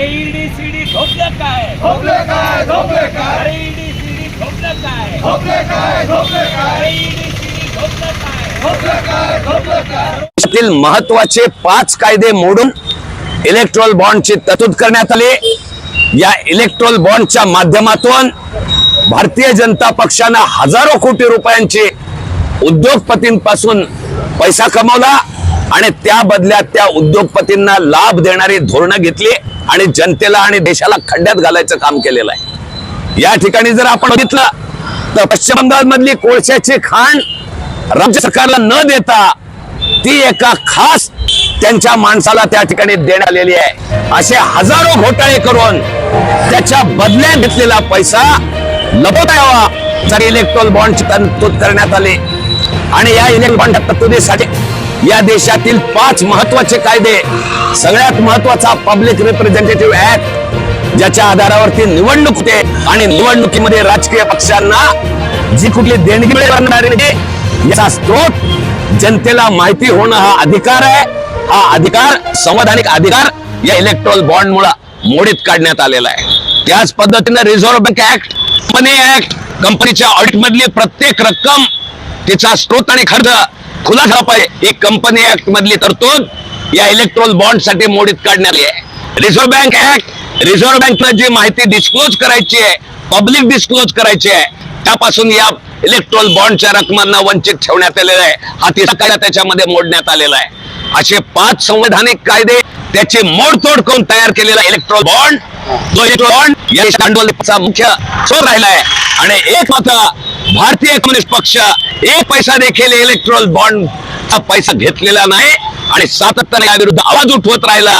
अरे ED CD काय? झोपले काय? झोपले काय? अरे ईडी सीडी काय? झोपले काय? झोपले काय? अरे ईडी सीडी काय? झोपले काय? झोपले काय? महत्त्वाचे पाच कायदे मोडून इलेक्ट्रॉल बॉन्डची तरतूद करण्यात आली. या इलेक्ट्रॉल बॉन्डच्या माध्यमातून भारतीय जनता पक्षानं हजारो कोटी रुपयांची उद्योगपतींपासून पैसा कमावला आणि त्या बदल्यात त्या उद्योगपतींना लाभ देणारी धोरणं घेतली. आणि जनतेला आणि देशाला खड्ड्यात घालायचं काम केलेलं आहे. या ठिकाणी जर आपण बघितलं तर पश्चिम बंगाल मधली कोळशाची खाण राज्य सरकारला न देता ती एका खास त्यांच्या माणसाला त्या ठिकाणी देण्यात आलेली आहे. असे हजारो घोटाळे करून त्याच्या बदल्यात घेतलेला पैसा लपवता यावा. जर इलेक्ट्रॉल बॉन्डची तरतूद करण्यात आली. आणि या इलेक्ट्रॉन बॉन्डच्या तरतुदीसाठी या देशातील पाच महत्त्वाचे कायदे सगळ्यात महत्त्वाचा पब्लिक रिप्रेझेंटेटिव्ह ऍक्ट ज्याच्या आधारावरती निवडणूक होते आणि निवडणुकीमध्ये राजकीय पक्षांना जी कुठली देणगी मिळणारी याचा स्रोत जनतेला माहिती होणं हा अधिकार आहे. हा अधिकार संवैधानिक अधिकार या इलेक्ट्रॉल बॉन्ड मुळे मोडीत काढण्यात आलेला आहे. त्याच पद्धतीने reserve bank act company act कंपनीच्या ऑडिट मधली प्रत्येक रक्कम तिचा स्रोत आणि खर्च खुला पाहिजे ही कंपनी ऍक्ट मधली तरतूद या इलेक्ट्रॉल बॉन्डसाठी मोडीत काढण्यात आली आहे. रिझर्व्ह बँक ऍक्ट रिझर्व्ह बँकला जी माहिती डिस्क्लोज करायची आहे पब्लिक डिस्क्लोज करायची आहे त्यापासून या इलेक्ट्रॉल बॉन्डच्या रकमांना वंचित ठेवण्यात आलेला आहे. हा तिसरा कायदा त्याच्यामध्ये मोडण्यात आलेला आहे. असे पाच संवैधानिक कायदे त्याची मोडतोड करून तयार केलेला इलेक्ट्रॉल बॉन्ड जो इलेक्ट्रॉल बॉन्ड या मुख्य चोर राहिला आहे. आणि एक मात्र भारतीय कम्युनिस्ट पक्ष एक पैसा देखील इलेक्ट्रॉल बॉन्ड चा पैसा घेतलेला नाही आणि सातत्याने या विरुद्ध आवाज उठवत राहिला.